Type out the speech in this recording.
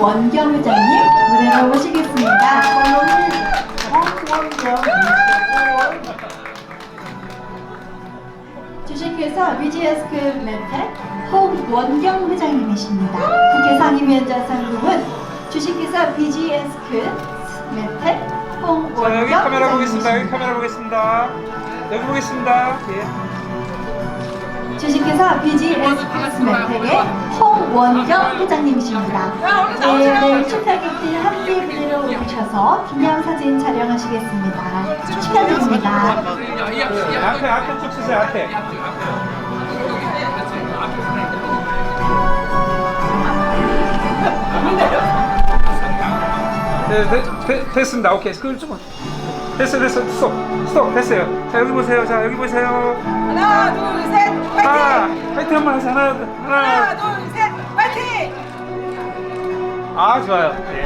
홍원경 회장님 무대로 모시겠습니다. 주식회사 BGS크 멘탈 홍원경 회장님이십니다. 국회 상임위원장 상금은 주식회사 BGS크 멘탈 홍원경 자 여기 카메라 보겠습니다. 여기. 카메라 보겠습니다. 여기 보겠습니다. 예. 주식회사 BGS 멘텍의 홍원경 회장님이십니다. 네, 네, 축하객들 함께 무대로 오셔서 기념사진 촬영하시겠습니다. 축하드립니다. 앞에 앞에 쭉 쓰세요. 앞에. 네, 네, 되, 됐습니다. 오케이. 그걸 좀 됐어, 됐어. 스톱, 스톱. 됐어요. 자 여기 보세요. 자 여기 보세요. 하나 파이팅! 한번 하세요. 하나, 하나. 하나 둘 셋 파이팅! 아 좋아요. 네.